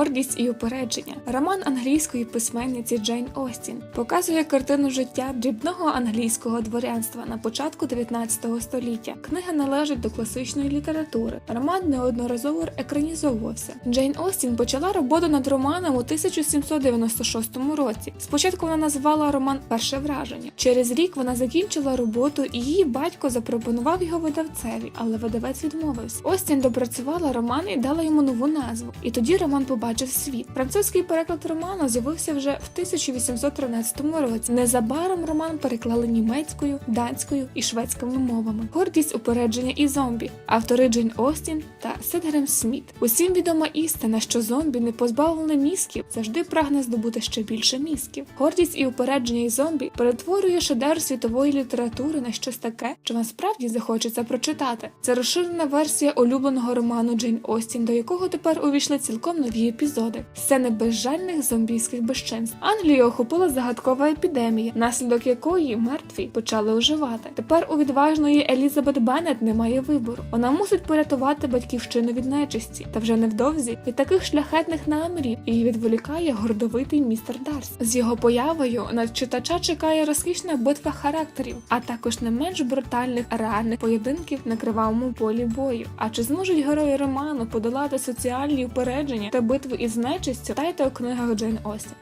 Гордість і упередження. Роман англійської письменниці Джейн Остін показує картину життя дрібного англійського дворянства на початку 19 століття. Книга належить до класичної літератури. Роман неодноразово екранізовувався. Джейн Остін почала роботу над романом у 1796 році. Спочатку вона назвала роман Перше враження. Через рік вона закінчила роботу, і її батько запропонував його видавцеві, але видавець відмовився. Остін допрацювала роман і дала йому нову назву. І тоді роман побачив світ. Французький переклад роману з'явився вже в 1813 році. Незабаром роман переклали німецькою, данською і шведськими мовами. Гордість, упередження і зомбі. Автори Джейн Остін та Сидгрем Сміт. Усім відома істина, що зомбі, не позбавлений мізків, завжди прагне здобути ще більше мізків. Гордість і упередження і зомбі перетворює шедевр світової літератури на щось таке, що вам справді захочеться прочитати. Це розширена версія улюбленого роману Джейн Остін, до якого тепер увійшли цілком нові епізоди. Сцени безжальних зомбійських безчинств. Англію охопила загадкова епідемія, наслідок якої мертві почали оживати. Тепер у відважної Елізабет Беннет немає вибору. Вона мусить порятувати батьківщину від нечисті, та вже невдовзі від таких шляхетних намірів її відволікає гордовитий містер Дарс. З його появою на читача чекає розкішна битва характерів, а також не менш брутальних реальних поєдинків на кривавому полі бою. А чи зможуть герої роману подолати соціальні упередження та битву і нечистю? читайте у книгах Джейн Остін.